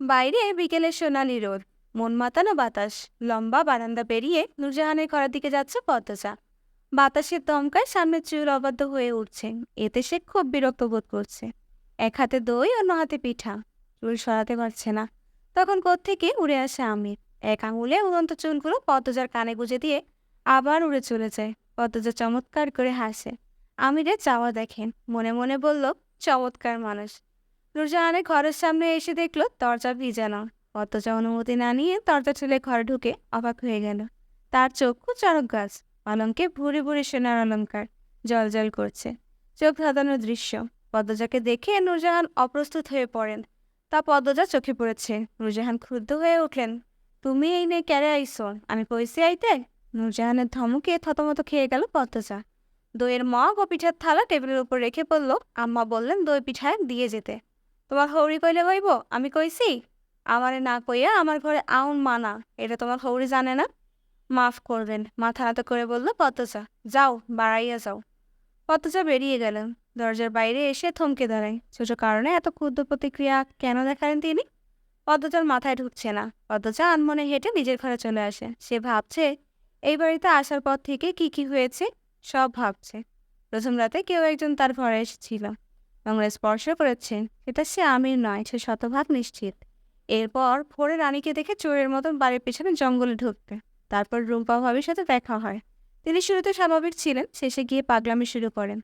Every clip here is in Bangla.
বাইরে বিকেলের সোনালি রোদ, মন মাতানো বাতাস, লম্বা বারান্দা পেরিয়ে নূরজাহানের ঘরের দিকে যাচ্ছে পদ্মজা। বাতাসের দমকায় সামনে চুল অবাধ্য হয়ে উঠছে, এতে সে খুব বিরক্ত বোধ করছে। এক হাতে দই অন্য হাতে পিঠা, চুল সরাতে পারছে না। তখন কোত্থেকে উড়ে আসে আমির। এক আঙুলে উড়ন্ত চুলগুলো পদ্মজার কানে গুঁজে দিয়ে আবার উড়ে চলে যায়। পদ্মজা চমৎকার করে হাসে। আমিরে চাওয়া দেখেন, মনে মনে বলল, চমৎকার মানুষ। নূরজাহানের ঘরের সামনে এসে দেখল দরজা ভিজানো। পদ্মজা অনুমতি না নিয়ে দরজা ঠেলে ঘরে ঢুকে অবাক হয়ে গেল। তার চক্ষু চরক গাছ পালঙ্কে ভুরে ভুরে সোনার অলঙ্কার জল জল করছে। চোখ ধাঁধানোর দৃশ্য, পদ্মজাকে দেখে নূরজাহান অপ্রস্তুত হয়ে পড়েন। তা পদ্মজা চোখে পড়েছে। নূরজাহান ক্ষুব্ধ হয়ে উঠলেন, তুমি এই নে ক্যারে আইসো আমি কইসি আইতে? নূরজাহানের ধমকে থতমত খেয়ে গেল পদ্মজা। দইয়ের মগ ও পিঠার থালা টেবিলের উপর রেখে বলল, আম্মা বললেন দই পিঠায় দিয়ে যেতে। তোমার হৌরি কইলে হইব? আমি কইছি, আমারে না কইয়া আমার ঘরে আউন মানা। এটা তোমার হৌরি জানে না? মাফ করবেন। মাথা নত করে বলল, পদ্মজা, যাও, বাড়াইয়া যাও। পদ্মজা বেরিয়ে গেলেন। দরজার বাইরে এসে থমকে দাঁড়ায়। ছোট কারণে এত ক্ষুদ্র প্রতিক্রিয়া কেন দেখালেন তিনি? পদ্মজার মাথায় ঢুকছে না। পদ্মজা আনমনে হেঁটে নিজের ঘরে চলে আসে। সে ভাবছে, এই বাড়িতে আসার পর থেকে কি কি হয়েছে? সব ভাবছে। প্রথম রাতে কেউ একজন তার ঘরে এসেছিল। বাংলা স্পর্শ করেছে। এটা সে আমির নয়, সে শতভাগ নিশ্চিত। এরপর ভোরে রানীকে দেখে চোরের মতন বাড়ির পেছনে জঙ্গলে ঢুকতে। তারপর রুম্পা ভাবির সাথে দেখা হয়। তিনি শুরুতে স্বাভাবিক ছিলেন, শেষে গিয়ে পাগলামি শুরু করেন।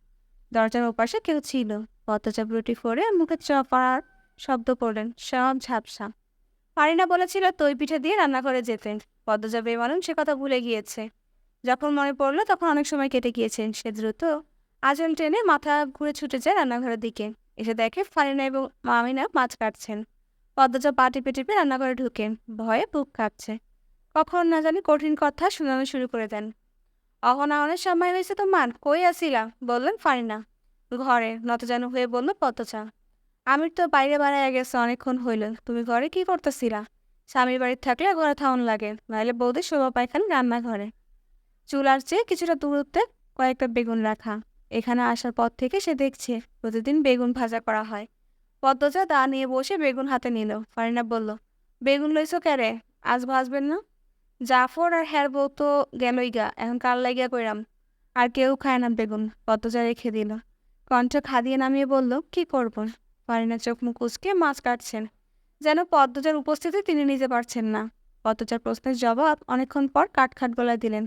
দরজার ওপাশে কেউ ছিল। পথচাপ রুটি ফোরে মুখে চপার শব্দ করলেন সব ঝাপসা। পারিনা বলেছিল তৈ পিঠে দিয়ে রান্না করে যেতে। পদ্মজা বেমানুন সে কথা ভুলে গিয়েছে। যখন মনে পড়ল, তখন অনেক সময় কেটে গিয়েছেন সে দ্রুত আজল টেনে মাথা ঘুরে ছুটে যায় রান্নাঘরের দিকে। এসে দেখে ফারিনা এবং মামিনা মাছ কাটছেন। পদ্মজা পা টিপে টিপে রান্নাঘরে ঢুকে, ভয়ে বুক কাঁপছে। কখন না জানি কঠিন কথা শোনানো শুরু করে দেন। অহনাহনের সময় হয়েছে তো মান, কই আসিলা? বললেন ফারিনা। ঘরে, নতজানু হয়ে বলল পদ্মচা আমির তো বাইরে বাড়াইয়া গেছে, অনেকক্ষণ হইল। তুমি ঘরে কি করতেছিলা? স্বামীর বাড়ির থাকলে ঘরে থাউন লাগে, নাহলে বৌদি শোভা পায়খানা রান্নাঘরে। চুলার চেয়ে কিছুটা দূরত্বে কয়েকটা বেগুন রাখা। এখানে আসার পর থেকে সে দেখছে প্রতিদিন বেগুন ভাজা করা হয়। পদ্মজা দা নিয়ে বসে বেগুন হাতে নিল। ফারিনা বলল, বেগুন লইছো ক্যারে আজ ভাজবেন না? জাফর আর হ্যার বউ তো গেলই গা, এখন কাল লাগিয়া কইরাম? আর কেউ খায় না বেগুন। পদ্মজা রেখে দিল। কণ্ঠ খাদিয়ে নামিয়ে বলল, কি করব? ফারিনা চোখ মুখ উচকে মাছ কাটছেন। যেন পদ্মজার উপস্থিতি তিনি নিতে পারছেন না। পদ্মজার প্রশ্নের জবাব অনেকক্ষণ পর কাটখাট গলায় দিলেন।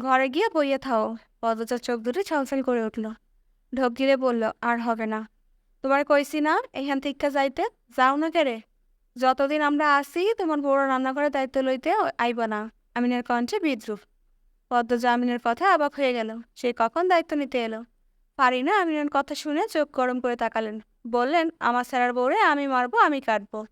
ঘরে গিয়ে বইয়ে থাও। পদ্মজার চোখ দুটি ছলছল করে উঠল। ঢোক গিলে বলল, আর হবে না। তোমার কইছি না, এখান থেকে যাইতে? যাও না কেরে যতদিন আমরা আসি তোমার বড় রান্নাঘরের দায়িত্ব লইতে আইব না। আমিনের কণ্ঠে বিদ্রুপ। পদ্মজা আমিনের কথা অবাক হয়ে গেল। সে কখন দায়িত্ব নিতে এলো? পারি না আমিনের কথা শুনে চোখ গরম করে তাকালেন। বললেন, আমার স্যারার বউরে আমি মারবো, আমি কাটবো।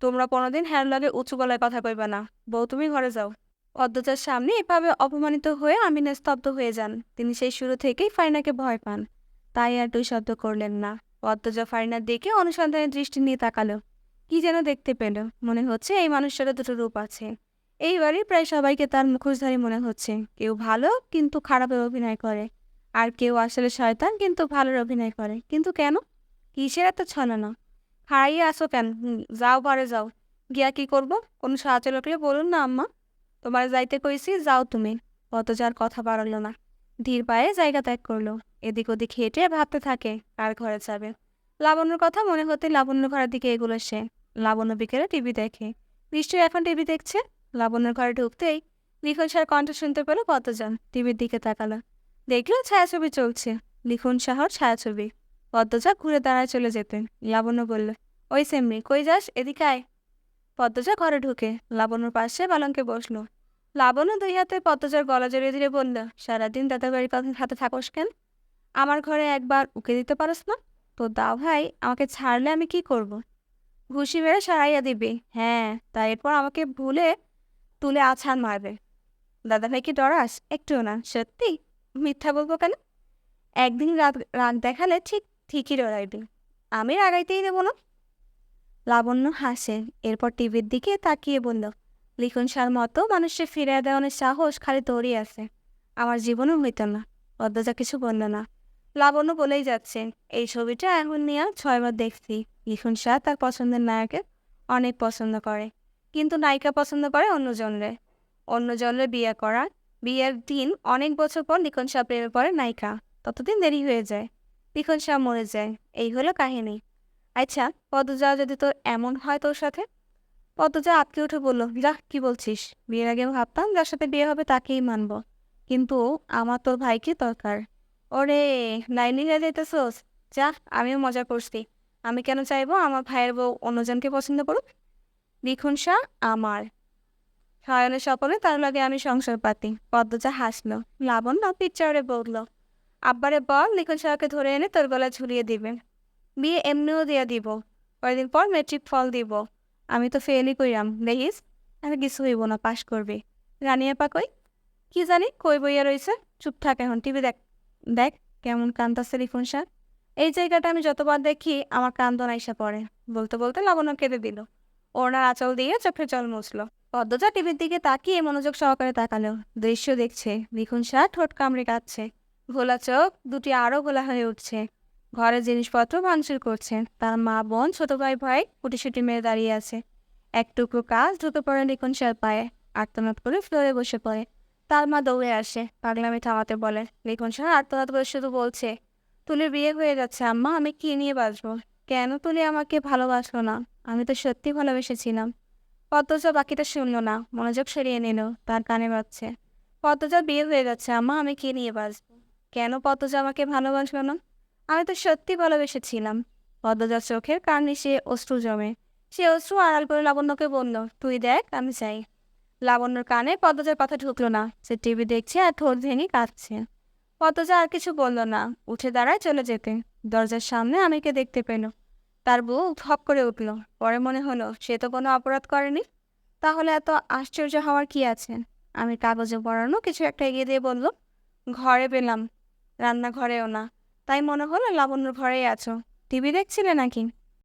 তোমরা কোনোদিন হ্যার লাগে উঁচু গলায় কথা কইবা না। বউ, তুমি ঘরে যাও। পদ্মজার সামনে এভাবে অপমানিত হয়ে আমিনা স্তব্ধ হয়ে যান। তিনি সেই শুরু থেকেই ফারিনাকে ভয় পান। তাই আর দুই শব্দ করলেন না। পদ্মজা ফারিনার দিকে অনুসন্ধানের দৃষ্টি নিয়ে তাকালো। কি যেন দেখতে পেল। মনে হচ্ছে এই মানুষটারও দুটো রূপ আছে। এইবারই প্রায় সবাইকে তার মুখোশধারী মনে হচ্ছে। কেউ ভালো, কিন্তু খারাপের অভিনয় করে। আর কেউ আসলে শয়তান, কিন্তু ভালোর অভিনয় করে। কিন্তু কেন? কিসের এত ছলনা? হারাইয়ে আসো কেন? যাও পারে যাও। গিয়া কি করব? কোনো সাহায্য লাগলে বলুন না, আম্মা। তোমার যাইতে কইছি, যাও তুমি। পতজার কথা বাড়ালো না। ধীর পায়ে জায়গা ত্যাগ করল। এদিক ওদিক হেঁটে ভাবতে থাকে, কার ঘরে যাবে। লাবণ্যর কথা মনে হতে লাবণ্য ঘরের দিকে এগুলো সে লাবণ্য বিকেলে টিভি দেখে। নিশ্চয়ই এখন টিভি দেখছে? লাবণ্যর ঘরে ঢুকতেই লিখন সার কণ্ঠ শুনতে পেল পদ্মজান। টিভির দিকে তাকালো। দেখল ছায়াছবি চলছে। লিখন শাহর ছায়াছবি। পদ্মজা ঘুরে দাঁড়ায় চলে যেতেন। লাবণ্য বলল, ওই সেমনি কই যাস? এদিকে আয়। পদ্মজা ঘরে ঢুকে লাবণ্যর পাশে বালঙ্কে বসল। লাবণ্য দুই হাতে পদ্মজার গলা জড়িয়ে ধীরে বলল, সারাদিন দাদা বাড়ির কথা হাতে থাকোস কেন? আমার ঘরে একবার উকে দিতে পারস না? তো দাও ভাই, আমাকে ছাড়লে আমি কি করব। ঘুষি মেরে সারাইয়া দিবি। হ্যাঁ তাই এরপর আমাকে ভুলে তুলে আছান মারবে। দাদা ভাই কি ডরাস? একটুও না। সত্যি? মিথ্যা বলব কেন? একদিন রাত রাগ দেখালে ঠিক ঠিকই ডরাইবি। আমি রাগাইতেই দেবো না। লাবণ্য হাসে, এরপর টিভির দিকে তাকিয়ে বলল, লিখন সার মতো মানুষকে ফিরিয়ে দেওয়ানোর সাহস খালি তোরই আছে। আমার জীবনও হইত না পদ্মজা কিছু বলল না। লাবণ্য বলেই যাচ্ছে, এই ছবিটা এখন নিয়ে ছয়বার দেখছি। লিখন শাহ তার পছন্দের নায়কের অনেক পছন্দ করে, কিন্তু নায়িকা পছন্দ করে অন্য জনরে। অন্য জনরে বিয়ে করা, বিয়ের দিন অনেক বছর পর লিখন শাহ প্রেমে পড়ে নায়িকা, ততদিন দেরি হয়ে যায়। লিখন শাহ মরে যায়, এই হলো কাহিনী। আচ্ছা পদজা যদি তোর এমন হয় তোর সাথে? পদজা আটকে উঠে বলল যা কি বলছিস? বিয়ের আগে ভাবতাম যার সাথে বিয়ে হবে তাকেই মানব। কিন্তু আমার তোর ভাইকে দরকার। ওরে, লাইনি হয়ে যা আমিও মজা করছি। আমি কেন চাইব আমার ভাইয়ের বউ অন্যজনকে পছন্দ করুক? লিখন শাহ আমার। সায়নের সকলে তার লাগে আমি সংসার পাতি। পদ্মজা হাসলো, লাবণ্য পিকচারে বলল, আব্বারে বল, লিখন শাহকে ধরে এনে তোর গলায় ঝুলিয়ে দিবে। বিয়ে এমনিও দিয়ে দিব। কয়েকদিন পর মেট্রিক ফল দিব। আমি তো ফেলই কইরাম দেখিস, আমি কিছু হইব না পাশ করবি। রানিয়া পা কই? কি জানি, কই বইয়া রইছে? চুপ থাক এখন, টিভি দেখ। দেখ, কেমন কান্দাছে লিখন শাহ এই জায়গাটা আমি যতবার দেখি, আমার কান্দন আইসা পড়ে। বলতে বলতে লাবণ্য কেঁদে দিল। ওনার আঁচল দিয়ে চোখের জল মুছলো। পদ্মজা টিভির দিকে তাকিয়ে মনোযোগ সহকারে তাকালো। দৃশ্য দেখছে। লিখুন শাহ ঠোঁট কামড়ে কাচ্ছে ঘোলা চোখ দুটি আরও ঘোলা হয়ে উঠছে। ঘরের জিনিসপত্র ভাঙচুর করছেন। তার মা, বোন, ছোট ভাই ভাই কুটিসুটি মেয়ে দাঁড়িয়ে আছে। এক টুকরো কাজ ঢুকে পড়ে লিখন শাহ পায়ে। আর্তনাদ করে ফ্লোরে বসে পড়ে। তার মা দৌড়ে আসে। পাগলামি থামাতে বলে লিখন শাহ আর্তনাদ করে শুধু বলছে, তুলির বিয়ে হয়ে যাচ্ছে, আম্মা, আমি কি নিয়ে বাঁচবো? কেন তুলি আমাকে ভালোবাসলো না? আমি তো সত্যি ভালোবেসেছিলাম পদ্মজা বাকিটা শুনল না, মনোযোগ সরিয়ে নিল, তার কানে বাজছে, পদ্মজা, বিয়ে হয়ে যাচ্ছে, আম্মা, আমি কি নিয়ে বাঁচবো? কেন পদ্মজা আমাকে ভালোবাসলো না? আমি তো সত্যি ভালোবেসেছিলাম। পদ্মজার চোখের কার্নিশে অশ্রু জমে। সে অশ্রু আড়াল করে লাবণ্যকে বলল, তুই দেখ, আমি চাই। লাবণ্যর কানে পদ্মজার কথা ঢুকলো না। সে টিভি দেখছে আর ঠোঁট ভেঙে কাঁদছে। পদ্মজা আর কিছু বলল না। উঠে দাঁড়ায় চলে যেতে। দরজার সামনে আমিকে দেখতে পেল। তার বউ ধপ করে উঠল। পরে মনে হলো, সে তো কোনো অপরাধ করেনি। তাহলে এত আশ্চর্য হওয়ার কি আছে? আমি কাগজে পড়ানো কিছু একটা এগিয়ে দিয়ে বলল, ঘরে পেলাম। রান্নাঘরেও না। তাই মনে হলো লাবণ্য ঘরেই আছো। টিভি দেখছিলে নাকি?